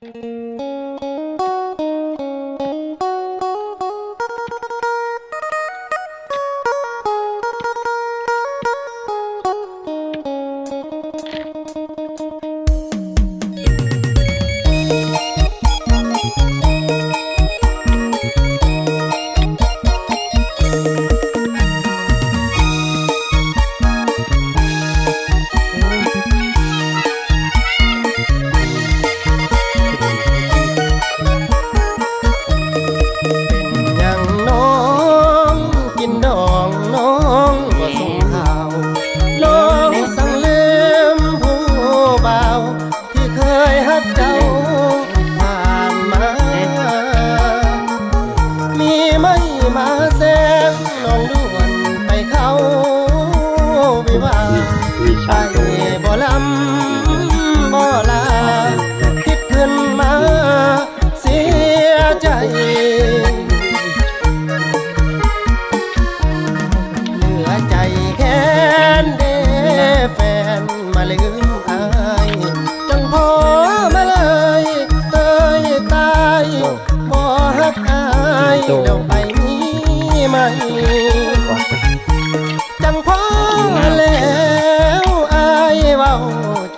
เป็ ไม่มาแซงน้องด่วนไปเข้าวิวาห์วิไปชาตัวบ่ลำบ่ลา คิดขึ้นมาเสียใจเหลือใจแค้นเด้แฟนมาลืมอายจนพอมาเลยเตยตายบ่ฮักอายเดี๋ยวไปมี ไหม จังพอแล้วอายเว้า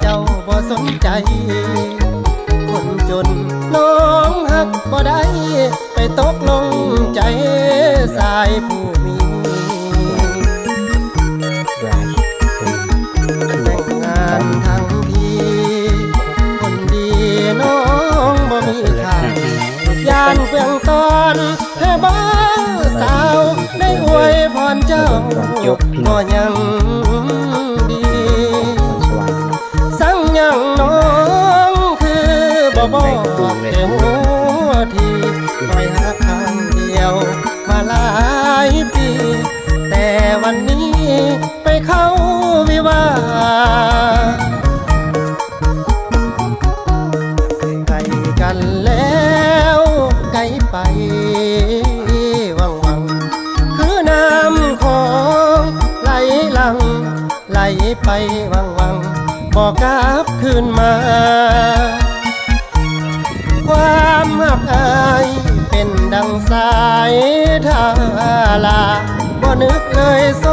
เจ้าบ่สนใจ คนจนน้องหักบ่ได้ ไปตกลงใจสายผู้ ก็ยังดี สั่งยังน้องคือบ่บอกแต่หัวทีปล่อยหักครั้งเดียว มาหลายปี แต่วันนี้ไปเข้าวิวาไกลกันแล้ว ไปวังวังบอกกลับคืนมา ความหักอายเป็นดังสายทาลาบ่นึกเลยโซ